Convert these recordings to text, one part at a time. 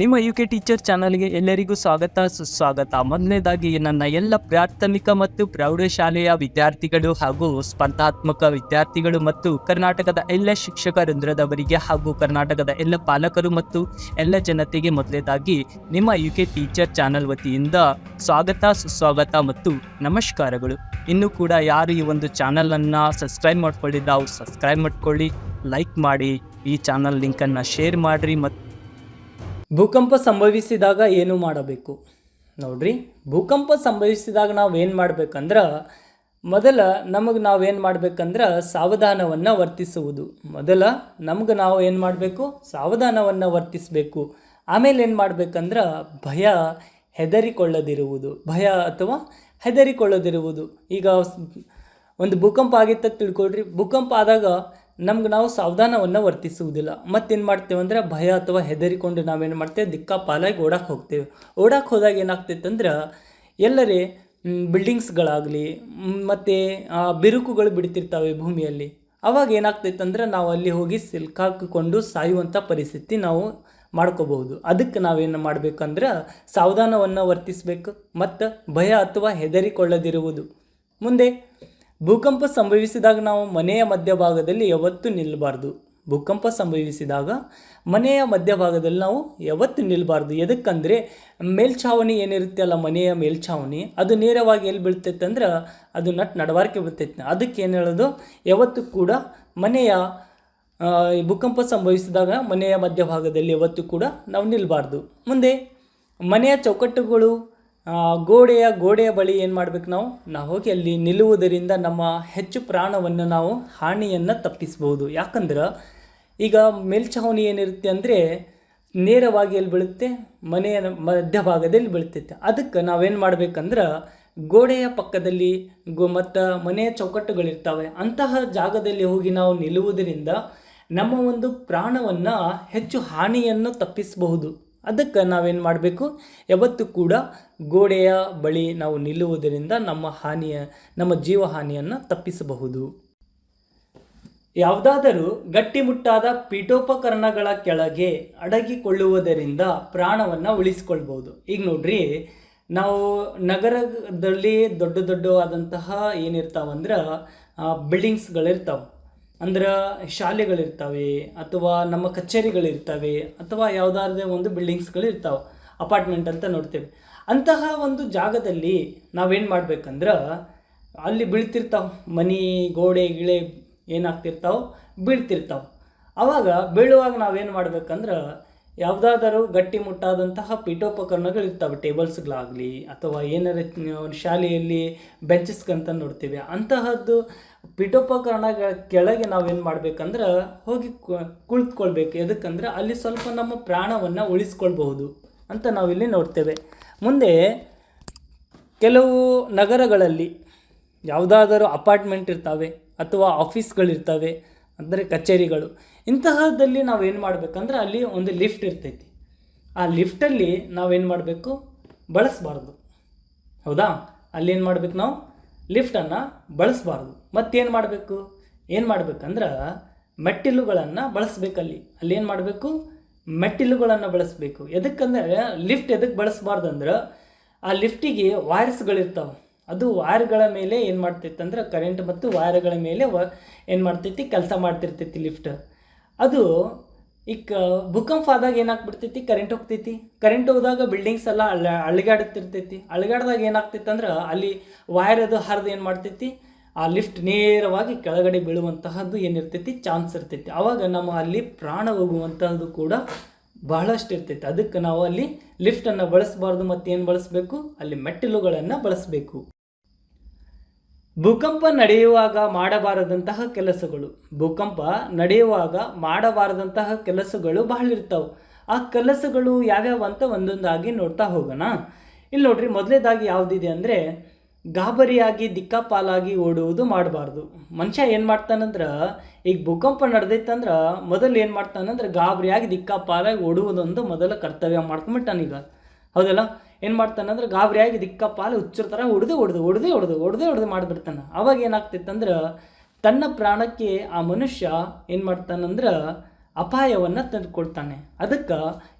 ನಿಮ್ಮ U K teacher ಚಾನಲ್ಗೆ ಎಲ್ಲರಿಗೂ ಸ್ವಾಗತ, ಸುಸ್ವಾಗತ. ಮೊದಲನೇದಾಗಿ ನನ್ನ ಎಲ್ಲ ಪ್ರಾಥಮಿಕ ಮತ್ತು ಪ್ರೌಢಶಾಲೆಯ ವಿದ್ಯಾರ್ಥಿಗಳು ಹಾಗೂ ಸ್ಪರ್ಧಾತ್ಮಕ ವಿದ್ಯಾರ್ಥಿಗಳು ಮತ್ತು ಕರ್ನಾಟಕದ ಎಲ್ಲ ಶಿಕ್ಷಕ ವೃಂದದವರಿಗೆ ಹಾಗೂ ಕರ್ನಾಟಕದ ಎಲ್ಲ ಪಾಲಕರು ಮತ್ತು ಎಲ್ಲ ಜನತೆಗೆ ಮೊದಲನೇದಾಗಿ ನಿಮ್ಮ ಯು ಕೆ ಟೀಚರ್ ಚಾನಲ್ ವತಿಯಿಂದ ಸ್ವಾಗತ, ಸುಸ್ವಾಗತ ಮತ್ತು ನಮಸ್ಕಾರಗಳು. ಇನ್ನೂ ಕೂಡ ಯಾರು ಈ ಒಂದು ಚಾನಲನ್ನು ಸಬ್ಸ್ಕ್ರೈಬ್ ಮಾಡ್ಕೊಳ್ಳಿಲ್ಲ ಅವ್ರು ಸಬ್ಸ್ಕ್ರೈಬ್ ಮಾಡ್ಕೊಳ್ಳಿ ಲೈಕ್ ಮಾಡಿ, ಈ ಚಾನಲ್ ಲಿಂಕನ್ನು ಶೇರ್ ಮಾಡಿರಿ ಮತ್ತು ಭೂಕಂಪ ಸಂಭವಿಸಿದಾಗ ಏನು ಮಾಡಬೇಕು? ನೋಡ್ರಿ. ಭೂಕಂಪ ಸಂಭವಿಸಿದಾಗ ನಾವು ಏನು ಮಾಡ್ಬೇಕಂದ್ರೆ, ಮೊದಲ ನಮಗೆ ನಾವು ಏನು ಮಾಡ್ಬೇಕಂದ್ರೆ ಸಾವಧಾನವನ್ನು ವರ್ತಿಸುವುದು. ಮೊದಲ ನಮ್ಗೆ ನಾವು ಏನು ಮಾಡಬೇಕು? ಸಾವಧಾನವನ್ನು ವರ್ತಿಸಬೇಕು. ಆಮೇಲೆ ಏನು ಮಾಡ್ಬೇಕಂದ್ರೆ ಭಯ ಹೆದರಿಕೊಳ್ಳದಿರುವುದು. ಭಯ ಅಥವಾ ಹೆದರಿಕೊಳ್ಳದಿರುವುದು. ಈಗ ಒಂದು ಭೂಕಂಪ ಆಗಿತ್ತ ತಿಳ್ಕೊಳ್ರಿ. ಭೂಕಂಪ ಆದಾಗ ನಮ್ಗೆ ನಾವು ಸಾವಧಾನವನ್ನು ವರ್ತಿಸುವುದಿಲ್ಲ. ಮತ್ತೇನು ಮಾಡ್ತೇವೆ ಅಂದರೆ ಭಯ ಅಥವಾ ಹೆದರಿಕೊಂಡು ನಾವೇನು ಮಾಡ್ತೇವೆ? ದಿಕ್ಕಾಪಾಲಾಗಿ ಓಡಕ್ಕೆ ಹೋಗ್ತೇವೆ. ಓಡಕ್ಕೆ ಹೋದಾಗ ಏನಾಗ್ತೈತೆ ಅಂದ್ರೆ ಎಲ್ಲರೇ ಬಿಲ್ಡಿಂಗ್ಸ್ಗಳಾಗಲಿ ಮತ್ತು ಬಿರುಕುಗಳು ಬಿಡ್ತಿರ್ತಾವೆ ಭೂಮಿಯಲ್ಲಿ. ಅವಾಗ ಏನಾಗ್ತೈತೆ ಅಂದ್ರೆ ನಾವು ಅಲ್ಲಿ ಹೋಗಿ ಸಿಲ್ಕಾಕಿಕೊಂಡು ಸಾಯುವಂಥ ಪರಿಸ್ಥಿತಿ ನಾವು ಮಾಡ್ಕೋಬಹುದು. ಅದಕ್ಕೆ ನಾವೇನು ಮಾಡಬೇಕಂದ್ರೆ ಸಾವಧಾನವನ್ನು ವರ್ತಿಸಬೇಕು. ಮತ್ತು ಭಯ ಅಥವಾ ಹೆದರಿಕೊಳ್ಳದಿರುವುದು. ಮುಂದೆ ಭೂಕಂಪ ಸಂಭವಿಸಿದಾಗ ನಾವು ಮನೆಯ ಮಧ್ಯಭಾಗದಲ್ಲಿ ಯಾವತ್ತೂ ನಿಲ್ಲಬಾರ್ದು. ಭೂಕಂಪ ಸಂಭವಿಸಿದಾಗ ಮನೆಯ ಮಧ್ಯಭಾಗದಲ್ಲಿ ನಾವು ಯಾವತ್ತೂ ನಿಲ್ಲಬಾರ್ದು. ಎದಕ್ಕಂದರೆ ಮೇಲ್ಛಾವಣಿ ಏನಿರುತ್ತೆ ಅಲ್ಲ ಮನೆಯ ಮೇಲ್ಛಾವಣಿ, ಅದು ನೇರವಾಗಿ ಎಲ್ಲಿ ಬೀಳ್ತೈತೆ ಅಂದ್ರೆ ಅದು ನಟ್ ನಡವಾರಿಕೆ ಬೀಳ್ತೈತೆ. ಅದಕ್ಕೆ ಏನು ಹೇಳೋದು? ಯಾವತ್ತೂ ಕೂಡ ಮನೆಯ ಭೂಕಂಪ ಸಂಭವಿಸಿದಾಗ ಮನೆಯ ಮಧ್ಯಭಾಗದಲ್ಲಿ ಯಾವತ್ತೂ ಕೂಡ ನಾವು ನಿಲ್ಲಬಾರ್ದು. ಮುಂದೆ ಮನೆಯ ಚೌಕಟ್ಟುಗಳು ಗೋಡೆಯ ಗೋಡೆಯ ಬಳಿ ಏನು ಮಾಡ್ಬೇಕು ನಾವು? ನಾವು ಹೋಗಿ ಅಲ್ಲಿ ನಿಲ್ಲುವುದರಿಂದ ನಮ್ಮ ಹೆಚ್ಚು ಪ್ರಾಣವನ್ನು ನಾವು ಹಾನಿಯನ್ನು ತಪ್ಪಿಸ್ಬೋದು ಯಾಕಂದ್ರೆ ಈಗ ಮೇಲ್ಛಾವಣಿ ಏನಿರುತ್ತೆ ಅಂದರೆ ನೇರವಾಗಿ ಎಲ್ಲಿ ಬೀಳುತ್ತೆ? ಮನೆಯ ಮಧ್ಯಭಾಗದಲ್ಲಿ ಬೀಳ್ತೈತೆ. ಅದಕ್ಕೆ ನಾವೇನು ಮಾಡ್ಬೇಕಂದ್ರೆ ಗೋಡೆಯ ಪಕ್ಕದಲ್ಲಿ ಗೋ ಮತ್ತು ಮನೆಯ ಚೌಕಟ್ಟುಗಳಿರ್ತವೆ. ಅಂತಹ ಜಾಗದಲ್ಲಿ ಹೋಗಿ ನಾವು ನಿಲ್ಲುವುದರಿಂದ ನಮ್ಮ ಒಂದು ಪ್ರಾಣವನ್ನು ಹೆಚ್ಚು ಹಾನಿಯನ್ನು ತಪ್ಪಿಸಬಹುದು. ಅದಕ್ಕೆ ನಾವೇನು ಮಾಡಬೇಕು? ಯಾವತ್ತೂ ಕೂಡ ಗೋಡೆಯ ಬಳಿ ನಾವು ನಿಲ್ಲುವುದರಿಂದ ನಮ್ಮ ಹಾನಿಯ, ನಮ್ಮ ಜೀವ ಹಾನಿಯನ್ನು ತಪ್ಪಿಸಬಹುದು. ಯಾವುದಾದರೂ ಗಟ್ಟಿಮುಟ್ಟಾದ ಪೀಠೋಪಕರಣಗಳ ಕೆಳಗೆ ಅಡಗಿಕೊಳ್ಳುವುದರಿಂದ ಪ್ರಾಣವನ್ನು ಉಳಿಸ್ಕೊಳ್ಬೋದು ಈಗ ನೋಡ್ರಿ, ನಾವು ನಗರದಲ್ಲಿ ದೊಡ್ಡ ದೊಡ್ಡವಾದಂತಹ ಏನಿರ್ತಾವಂದ್ರೆ ಬಿಲ್ಡಿಂಗ್ಸ್ಗಳಿರ್ತಾವೆ ಅಂದ್ರೆ ಶಾಲೆಗಳಿರ್ತವೆ ಅಥವಾ ನಮ್ಮ ಕಚೇರಿಗಳಿರ್ತವೆ ಅಥವಾ ಯಾವುದಾದ್ರೂ ಒಂದು ಬಿಲ್ಡಿಂಗ್ಸ್ಗಳು ಇರ್ತಾವೆ ಅಪಾರ್ಟ್ಮೆಂಟ್ ಅಂತ ನೋಡ್ತೇವೆ. ಅಂತಹ ಒಂದು ಜಾಗದಲ್ಲಿ ನಾವೇನು ಮಾಡ್ಬೇಕಂದ್ರೆ ಅಲ್ಲಿ ಬೀಳ್ತಿರ್ತಾವೆ, ಮನೆ, ಗೋಡೆ, ಗಿಳೆ ಏನಾಗ್ತಿರ್ತಾವೆ ಬೀಳ್ತಿರ್ತಾವೆ. ಆವಾಗ ಬೀಳುವಾಗ ನಾವೇನು ಮಾಡ್ಬೇಕಂದ್ರೆ ಯಾವುದಾದರೂ ಗಟ್ಟಿಮುಟ್ಟಾದಂತಹ ಮುಟ್ಟಾದಂತಹ ಪೀಠೋಪಕರಣಗಳು ಇರ್ತವೆ, ಟೇಬಲ್ಸ್ಗಳಾಗಲಿ ಅಥವಾ ಏನಾರ ಶಾಲೆಯಲ್ಲಿ ಬೆಂಚಸ್ಗಂತ ನೋಡ್ತೀವಿ. ಅಂತಹದ್ದು ಪೀಠೋಪಕರಣಗಳ ಕೆಳಗೆ ನಾವೇನು ಮಾಡ್ಬೇಕಂದ್ರೆ ಹೋಗಿ ಕುಳಿತುಕೊಳ್ಬೇಕು. ಎದಕ್ಕಂದ್ರೆ ಅಲ್ಲಿ ಸ್ವಲ್ಪ ನಮ್ಮ ಪ್ರಾಣವನ್ನು ಉಳಿಸ್ಕೊಳ್ಬಹುದು ಅಂತ ನಾವಿಲ್ಲಿ ನೋಡ್ತೇವೆ. ಮುಂದೆ ಕೆಲವು ನಗರಗಳಲ್ಲಿ ಯಾವುದಾದರೂ ಅಪಾರ್ಟ್ಮೆಂಟ್ ಇರ್ತವೆ ಅಥವಾ ಆಫೀಸ್ಗಳಿರ್ತವೆ, ಅಂದರೆ ಕಚೇರಿಗಳು. ಇಂತಹದ್ದಲ್ಲಿ ಏನು ಮಾಡಬೇಕಂದ್ರೆ ಅಲ್ಲಿ ಒಂದು ಲಿಫ್ಟ್ ಇರ್ತೈತಿ. ಆ ಲಿಫ್ಟಲ್ಲಿ ನಾವೇನು ಮಾಡಬೇಕು? ಬಳಸಬಾರ್ದು. ಹೌದಾ? ಅಲ್ಲಿ ಏನು ಮಾಡಬೇಕು ನಾವು? ಲಿಫ್ಟನ್ನು ಬಳಸಬಾರ್ದು. ಮತ್ತೇನು ಮಾಡಬೇಕು? ಏನು ಮಾಡಬೇಕಂದ್ರೆ ಮೆಟ್ಟಿಲುಗಳನ್ನು ಬಳಸಬೇಕಲ್ಲಿ ಅಲ್ಲಿ. ಏನು ಮಾಡಬೇಕು? ಮೆಟ್ಟಿಲುಗಳನ್ನು ಬಳಸಬೇಕು. ಎದಕ್ಕಂದರೆ ಲಿಫ್ಟ್ ಎದಕ್ಕೆ ಬಳಸಬಾರ್ದು ಅಂದ್ರೆ ಆ ಲಿಫ್ಟಿಗೆ ವೈರ್ಸ್ಗಳಿರ್ತಾವೆ. ಅದು ವೈರ್ಗಳ ಮೇಲೆ ಏನು ಮಾಡ್ತೈತೆ ಅಂದ್ರೆ ಕರೆಂಟ್ ಮತ್ತು ವೈರ್ಗಳ ಮೇಲೆ ವ ಏನು ಮಾಡ್ತೈತಿ? ಕೆಲಸ ಮಾಡ್ತಿರ್ತೈತಿ ಲಿಫ್ಟ್. ಅದು ಈಗ ಭೂಕಂಪ ಆದಾಗ ಏನಾಗ್ಬಿಡ್ತೈತಿ? ಕರೆಂಟ್ ಹೋಗ್ತೈತಿ. ಕರೆಂಟ್ ಹೋದಾಗ ಬಿಲ್ಡಿಂಗ್ಸ್ ಎಲ್ಲ ಅಳ್ಳ, ಅಳಿಗಾಡ್ತಿರ್ತೈತಿ. ಅಳಿಗಾಡ್ದಾಗ ಏನಾಗ್ತೈತೆ ಅಂದ್ರೆ ಅಲ್ಲಿ ವೈರ್ ಅದು ಹರಿದು ಏನು ಮಾಡ್ತೈತಿ? ಆ ಲಿಫ್ಟ್ ನೇರವಾಗಿ ಕೆಳಗಡೆ ಬೀಳುವಂತಹದ್ದು ಏನಿರ್ತೈತಿ? ಚಾನ್ಸ್ ಇರ್ತೈತಿ. ಆವಾಗ ನಮ್ಮ ಅಲ್ಲಿ ಪ್ರಾಣ ಹೋಗುವಂತಹದ್ದು ಕೂಡ ಬಹಳಷ್ಟು ಇರ್ತೈತಿ. ಅದಕ್ಕೆ ನಾವು ಅಲ್ಲಿ ಲಿಫ್ಟನ್ನು ಬಳಸಬಾರ್ದು ಮತ್ತು ಏನು ಬಳಸಬೇಕು? ಅಲ್ಲಿ ಮೆಟ್ಟಿಲುಗಳನ್ನು ಬಳಸಬೇಕು. ಭೂಕಂಪ ನಡೆಯುವಾಗ ಮಾಡಬಾರದಂತಹ ಕೆಲಸಗಳು. ಭೂಕಂಪ ನಡೆಯುವಾಗ ಮಾಡಬಾರದಂತಹ ಕೆಲಸಗಳು ಬಹಳ ಇರ್ತಾವೆ. ಆ ಕೆಲಸಗಳು ಯಾವ್ಯಾವ ಅಂತ ಒಂದೊಂದಾಗಿ ನೋಡ್ತಾ ಹೋಗೋಣ. ಇಲ್ಲಿ ನೋಡ್ರಿ ಮೊದಲೇದಾಗಿ ಯಾವುದಿದೆ ಅಂದರೆ ಗಾಬರಿಯಾಗಿ ದಿಕ್ಕಾಪಾಲಾಗಿ ಓಡುವುದು ಮಾಡಬಾರ್ದು. ಮನುಷ್ಯ ಏನು ಮಾಡ್ತಾನಂದ್ರೆ, ಈಗ ಭೂಕಂಪ ನಡೆದೈತಂದ್ರೆ ಮೊದಲು ಏನು ಮಾಡ್ತಾನಂದ್ರೆ ಗಾಬರಿಯಾಗಿ ದಿಕ್ಕಾಪಾಲಾಗಿ ಓಡುವುದೊಂದು ಮೊದಲ ಕರ್ತವ್ಯ ಮಾಡ್ಕೊಂಬಿಟ್ಟಾನೀಗ. ಹೌದಲ್ಲ? ಏನು ಮಾಡ್ತಾನಂದ್ರೆ ಗಾಬರಿಯಾಗಿ ದಿಕ್ಕಾಪಾಲು ಹುಚ್ಚರ ಥರ ಹೊಡೆದು ಹೊಡೆದು, ಹೊಡೆದೇ ಹೊಡೆದು ಹೊಡೆದೇ ಹೊಡೆದು ಮಾಡಿಬಿಡ್ತಾನೆ. ಅವಾಗ ಏನಾಗ್ತಿತ್ತಂದ್ರೆ ತನ್ನ ಪ್ರಾಣಕ್ಕೆ ಆ ಮನುಷ್ಯ ಏನು ಮಾಡ್ತಾನಂದ್ರೆ ಅಪಾಯವನ್ನು ತಂದುಕೊಡ್ತಾನೆ ಅದಕ್ಕೆ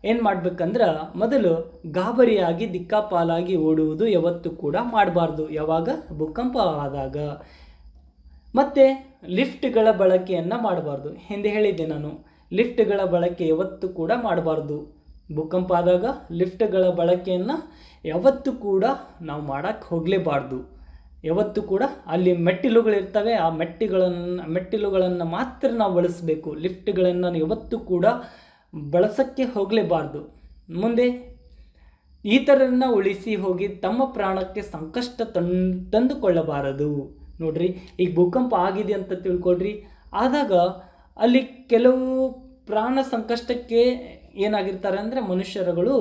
ಏನು ಮಾಡ್ಬೇಕಂದ್ರೆ ಮೊದಲು ಗಾಬರಿಯಾಗಿ ದಿಕ್ಕಾಪಾಲಾಗಿ ಓಡುವುದು ಯಾವತ್ತೂ ಕೂಡ ಮಾಡಬಾರ್ದು, ಯಾವಾಗ? ಭೂಕಂಪ ಆದಾಗ. ಮತ್ತು ಲಿಫ್ಟ್ಗಳ ಬಳಕೆಯನ್ನು ಮಾಡಬಾರ್ದು. ಹಿಂದೆ ಹೇಳಿದ್ದೆ ನಾನು, ಲಿಫ್ಟ್ಗಳ ಬಳಕೆ ಯಾವತ್ತೂ ಕೂಡ ಮಾಡಬಾರ್ದು. ಭೂಕಂಪ ಆದಾಗ ಲಿಫ್ಟ್ಗಳ ಬಳಕೆಯನ್ನು ಯಾವತ್ತೂ ಕೂಡ ನಾವು ಮಾಡೋಕ್ಕೆ ಹೋಗಲೇಬಾರ್ದು. ಯಾವತ್ತೂ ಕೂಡ ಅಲ್ಲಿ ಮೆಟ್ಟಿಲುಗಳಿರ್ತವೆ ಆ ಮೆಟ್ಟಿಗಳನ್ನು, ಮೆಟ್ಟಿಲುಗಳನ್ನು ಮಾತ್ರ ನಾವು ಬಳಸಬೇಕು. ಲಿಫ್ಟ್ಗಳನ್ನು ಯಾವತ್ತೂ ಕೂಡ ಬಳಸೋಕ್ಕೆ ಹೋಗಲೇಬಾರ್ದು. ಮುಂದೆ ಈತರನ್ನು ಉಳಿಸಿ ಹೋಗಿ ತಮ್ಮ ಪ್ರಾಣಕ್ಕೆ ಸಂಕಷ್ಟ ತನ್ ತಂದುಕೊಳ್ಳಬಾರದು. ನೋಡ್ರಿ, ಈಗ ಭೂಕಂಪ ಆಗಿದೆ ಅಂತ ತಿಳ್ಕೊಳ್ರಿ. ಆದಾಗ ಅಲ್ಲಿ ಕೆಲವು ಪ್ರಾಣ ಸಂಕಷ್ಟಕ್ಕೆ ಏನಾಗಿರ್ತಾರೆ ಅಂದರೆ ಮನುಷ್ಯರುಗಳು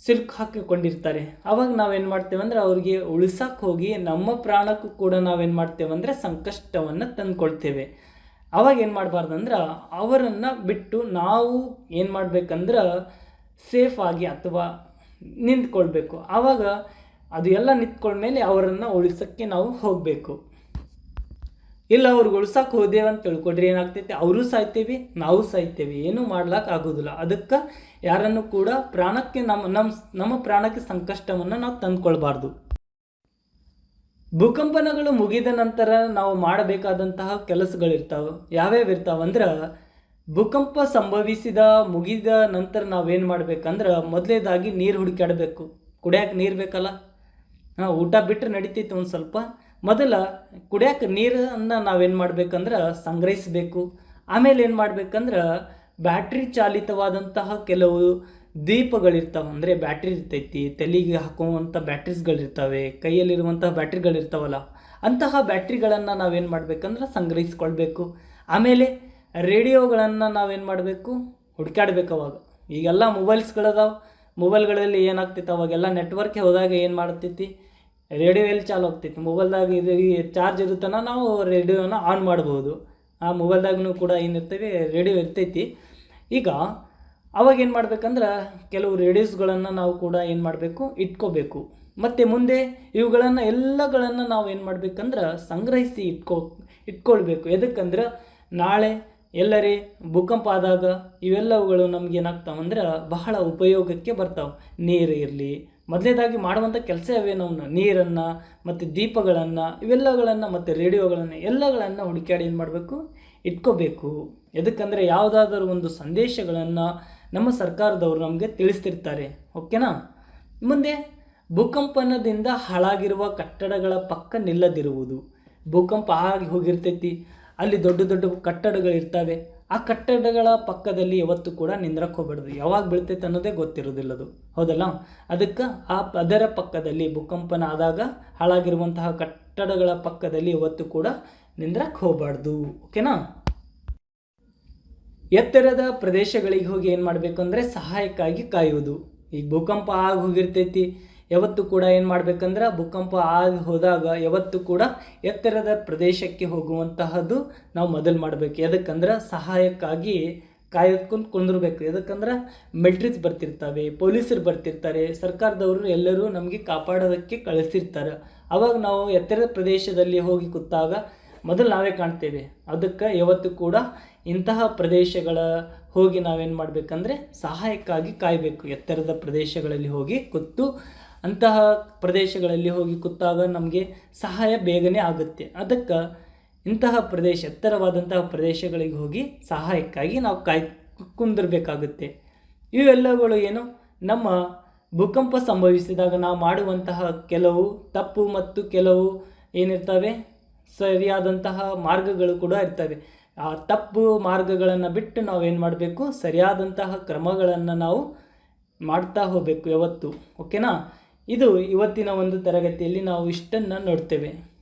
ಸಿಲ್ಕ್ ಹಾಕಿಕೊಂಡಿರ್ತಾರೆ. ಅವಾಗ ನಾವೇನು ಮಾಡ್ತೇವೆ ಅಂದರೆ ಅವ್ರಿಗೆ ಉಳಿಸಕ್ಕೆ ಹೋಗಿ ನಮ್ಮ ಪ್ರಾಣಕ್ಕೂ ಕೂಡ ನಾವೇನು ಮಾಡ್ತೇವೆ ಅಂದರೆ ಸಂಕಷ್ಟವನ್ನು ತಂದುಕೊಳ್ತೇವೆ. ಅವಾಗ ಏನು ಮಾಡಬಾರ್ದು ಅಂದ್ರೆ ಅವರನ್ನು ಬಿಟ್ಟು ನಾವು ಏನು ಮಾಡಬೇಕಂದ್ರೆ ಸೇಫ್ ಆಗಿ ಅಥವಾ ನಿಂತ್ಕೊಳ್ಬೇಕು. ಆವಾಗ ಅದು ಎಲ್ಲ ನಿಂತ್ಕೊಂಡ್ಮೇಲೆ ಅವರನ್ನು ಉಳಿಸೋಕ್ಕೆ ನಾವು ಹೋಗಬೇಕು. ಇಲ್ಲ ಅವ್ರಿಗೆ ಉಳ್ಸಕ್ಕೆ ಹೋದೇವೆ ಅಂತ ತಿಳ್ಕೊಡ್ರಿ, ಏನಾಗ್ತೈತಿ? ಅವರು ಸಾಯ್ತೇವಿ, ನಾವು ಸಾಯ್ತೇವೆ. ಏನೂ ಮಾಡ್ಲಾಕ್ ಆಗೋದಿಲ್ಲ. ಅದಕ್ಕೆ ಯಾರನ್ನು ಕೂಡ ಪ್ರಾಣಕ್ಕೆ ನಮ್ಮ ನಮ್ಮ ನಮ್ಮ ಪ್ರಾಣಕ್ಕೆ ಸಂಕಷ್ಟವನ್ನು ನಾವು ತಂದುಕೊಳ್ಬಾರ್ದು. ಭೂಕಂಪನಗಳು ಮುಗಿದ ನಂತರ ನಾವು ಮಾಡಬೇಕಾದಂತಹ ಕೆಲಸಗಳಿರ್ತಾವೆ. ಯಾವ್ಯಾವ ಇರ್ತಾವೆ ಅಂದ್ರೆ, ಭೂಕಂಪ ಸಂಭವಿಸಿದ, ಮುಗಿದ ನಂತರ ನಾವೇನು ಮಾಡ್ಬೇಕಂದ್ರೆ, ಮೊದಲೇದಾಗಿ ನೀರು ಹುಡುಕಾಡಬೇಕು ಕುಡಿಯೋಕೆ ನೀರು ಬೇಕಲ್ಲ? ಹಾಂ, ಊಟ ಬಿಟ್ಟರೆ ನಡೀತೈತೆ ಒಂದು ಸ್ವಲ್ಪ. ಮೊದಲ ಕುಡಿಯೋಕೆ ನೀರನ್ನು ನಾವೇನು ಮಾಡ್ಬೇಕಂದ್ರೆ ಸಂಗ್ರಹಿಸಬೇಕು. ಆಮೇಲೆ ಏನು ಮಾಡ್ಬೇಕಂದ್ರೆ ಬ್ಯಾಟ್ರಿ ಚಾಲಿತವಾದಂತಹ ಕೆಲವು ದೀಪಗಳಿರ್ತಾವೆ, ಅಂದರೆ ಬ್ಯಾಟ್ರಿ ಇರ್ತೈತಿ, ತಲೆಗೆ ಹಾಕುವಂಥ ಬ್ಯಾಟ್ರೀಸ್ಗಳಿರ್ತವೆ, ಕೈಯಲ್ಲಿರುವಂತಹ ಬ್ಯಾಟ್ರಿಗಳಿರ್ತಾವಲ್ಲ, ಅಂತಹ ಬ್ಯಾಟ್ರಿಗಳನ್ನು ನಾವೇನು ಮಾಡಬೇಕಂದ್ರೆ ಸಂಗ್ರಹಿಸ್ಕೊಳ್ಬೇಕು. ಆಮೇಲೆ ರೇಡಿಯೋಗಳನ್ನು ನಾವೇನು ಮಾಡಬೇಕು? ಹುಡ್ಕಾಡ್ಬೇಕು ಅವಾಗ. ಈಗೆಲ್ಲ ಮೊಬೈಲ್ಸ್ಗಳದಾವೆ, ಮೊಬೈಲ್ಗಳಲ್ಲಿ ಏನಾಗ್ತೈತೆ ಅವಾಗೆಲ್ಲ ನೆಟ್ವರ್ಕ್ ಹೋದಾಗ ಏನು ಮಾಡ್ತೈತಿ? ರೇಡಿಯೋ ಎಲ್ಲಿ ಚಾಲು ಆಗ್ತೈತಿ ಮೊಬೈಲ್ದಾಗ ಇದು ಚಾರ್ಜ್ ಇರುತ್ತನ ನಾವು ರೇಡಿಯೋನ ಆನ್ ಮಾಡ್ಬೋದು. ಆ ಮೊಬೈಲ್ದಾಗೂ ಕೂಡ ಏನಿರ್ತೇವೆ ರೇಡಿಯೋ ಇರ್ತೈತಿ. ಈಗ ಅವಾಗ ಏನು ಮಾಡ್ಬೇಕಂದ್ರೆ ಕೆಲವು ರೇಡಿಯೋಸ್ಗಳನ್ನು ನಾವು ಕೂಡ ಏನು ಮಾಡಬೇಕು, ಇಟ್ಕೋಬೇಕು. ಮತ್ತು ಮುಂದೆ ಇವುಗಳನ್ನು ಎಲ್ಲಗಳನ್ನು ನಾವು ಏನು ಮಾಡ್ಬೇಕಂದ್ರೆ ಸಂಗ್ರಹಿಸಿ ಇಟ್ಕೋ, ಇಟ್ಕೊಳ್ಬೇಕು. ಎದಕ್ಕಂದ್ರೆ ನಾಳೆ ಎಲ್ಲರೇ ಭೂಕಂಪ ಆದಾಗ ಇವೆಲ್ಲವುಗಳು ನಮ್ಗೆ ಏನಾಗ್ತಾವಂದ್ರೆ ಬಹಳ ಉಪಯೋಗಕ್ಕೆ ಬರ್ತಾವೆ. ನೀರು ಇರಲಿ ಮೊದಲೇದಾಗಿ ಮಾಡುವಂಥ ಕೆಲಸ ಯಾವೇನು ನೀರನ್ನು, ಮತ್ತು ದೀಪಗಳನ್ನು, ಇವೆಲ್ಲಗಳನ್ನು, ಮತ್ತು ರೇಡಿಯೋಗಳನ್ನು, ಎಲ್ಲಗಳನ್ನು ಹುಡುಕಾಡಿ ಏನು ಮಾಡಬೇಕು? ಇಟ್ಕೋಬೇಕು. ಎದಕ್ಕಂದರೆ ಯಾವುದಾದರೂ ಒಂದು ಸಂದೇಶಗಳನ್ನು ನಮ್ಮ ಸರ್ಕಾರದವರು ನಮಗೆ ತಿಳಿಸ್ತಿರ್ತಾರೆ. ಓಕೆನಾ? ಮುಂದೆ ಭೂಕಂಪನದಿಂದ ಹಾಳಾಗಿರುವ ಕಟ್ಟಡಗಳ ಪಕ್ಕ ನಿಲ್ಲದಿರುವುದು. ಭೂಕಂಪ ಆಗಿ ಹೋಗಿರ್ತೈತಿ. ಅಲ್ಲಿ ದೊಡ್ಡ ದೊಡ್ಡ ಕಟ್ಟಡಗಳಿರ್ತವೆ. ಆ ಕಟ್ಟಡಗಳ ಪಕ್ಕದಲ್ಲಿ ಯಾವತ್ತು ಕೂಡ ನಿಂದ್ರಕ್ಕೆ ಹೋಗ್ಬಾರ್ದು ಯಾವಾಗ ಬೀಳ್ತೈತೆ ಅನ್ನೋದೇ ಗೊತ್ತಿರೋದಿಲ್ಲ ಅದು ಹೌದಲ್ಲ? ಅದಕ್ಕೆ ಆ ಅದರ ಪಕ್ಕದಲ್ಲಿ ಭೂಕಂಪನ ಆದಾಗ ಹಾಳಾಗಿರುವಂತಹ ಕಟ್ಟಡಗಳ ಪಕ್ಕದಲ್ಲಿ ಯಾವತ್ತು ಕೂಡ ನಿಂದ್ರಕ್ಕೆ ಹೋಗಬಾರ್ದು ಓಕೆನಾ? ಎತ್ತರದ ಪ್ರದೇಶಗಳಿಗೆ ಹೋಗಿ ಏನು ಮಾಡಬೇಕು ಅಂದರೆ ಸಹಾಯಕ್ಕಾಗಿ ಕಾಯುವುದು. ಈಗ ಭೂಕಂಪ ಆಗಿ ಹೋಗಿರ್ತೈತಿ. ಯಾವತ್ತು ಕೂಡ ಏನು ಮಾಡ್ಬೇಕಂದ್ರೆ ಭೂಕಂಪ ಆಗಿ ಹೋದಾಗ ಯಾವತ್ತು ಕೂಡ ಎತ್ತರದ ಪ್ರದೇಶಕ್ಕೆ ಹೋಗುವಂತಹದ್ದು ನಾವು ಮೊದಲು ಮಾಡಬೇಕು. ಯಾಕಂದ್ರೆ ಸಹಾಯಕ್ಕಾಗಿ ಕಾಯ್ಕೊಂಡು ಕುಂದಿರ್ಬೇಕು. ಯಾಕಂದ್ರೆ ಮಿಲ್ಟ್ರೀಸ್ ಬರ್ತಿರ್ತವೆ, ಪೊಲೀಸರು ಬರ್ತಿರ್ತಾರೆ, ಸರ್ಕಾರದವರು ಎಲ್ಲರೂ ನಮಗೆ ಕಾಪಾಡೋದಕ್ಕೆ ಕಳಿಸಿರ್ತಾರೆ. ಅವಾಗ ನಾವು ಎತ್ತರದ ಪ್ರದೇಶದಲ್ಲಿ ಹೋಗಿ ಕೂತಾಗ ಮೊದಲು ನಾವೇ ಕಾಣ್ತೇವೆ. ಅದಕ್ಕೆ ಯಾವತ್ತು ಕೂಡ ಇಂತಹ ಪ್ರದೇಶಗಳ ಹೋಗಿ ನಾವೇನು ಮಾಡಬೇಕಂದ್ರೆ ಸಹಾಯಕ್ಕಾಗಿ ಕಾಯಬೇಕು. ಎತ್ತರದ ಪ್ರದೇಶಗಳಲ್ಲಿ ಹೋಗಿ ಕೂತು ಅಂತಹ ಪ್ರದೇಶಗಳಲ್ಲಿ ಹೋಗಿ ಕೂತಾಗ ನಮಗೆ ಸಹಾಯ ಬೇಗನೆ ಆಗುತ್ತೆ. ಅದಕ್ಕೆ ಇಂತಹ ಪ್ರದೇಶ, ಎತ್ತರವಾದಂತಹ ಪ್ರದೇಶಗಳಿಗೆ ಹೋಗಿ ಸಹಾಯಕ್ಕಾಗಿ ನಾವು ಕಾಯ್ ಕುಂದಿರಬೇಕಾಗುತ್ತೆ. ಇವೆಲ್ಲಗಳು ಏನು? ನಮ್ಮ ಭೂಕಂಪ ಸಂಭವಿಸಿದಾಗ ನಾವು ಮಾಡುವಂತಹ ಕೆಲವು ತಪ್ಪು ಮತ್ತು ಕೆಲವು ಏನಿರ್ತವೆ? ಸರಿಯಾದಂತಹ ಮಾರ್ಗಗಳು ಕೂಡ ಇರ್ತವೆ. ಆ ತಪ್ಪು ಮಾರ್ಗಗಳನ್ನು ಬಿಟ್ಟು ನಾವೇನು ಮಾಡಬೇಕು? ಸರಿಯಾದಂತಹ ಕ್ರಮಗಳನ್ನು ನಾವು ಮಾಡ್ತಾ ಹೋಗಬೇಕು ಯಾವತ್ತು. ಓಕೆನಾ? ಇದು ಇವತ್ತಿನ ಒಂದು ತರಗತಿಯಲ್ಲಿ ನಾವು ಇಷ್ಟನ್ನು ನೋಡ್ತೇವೆ.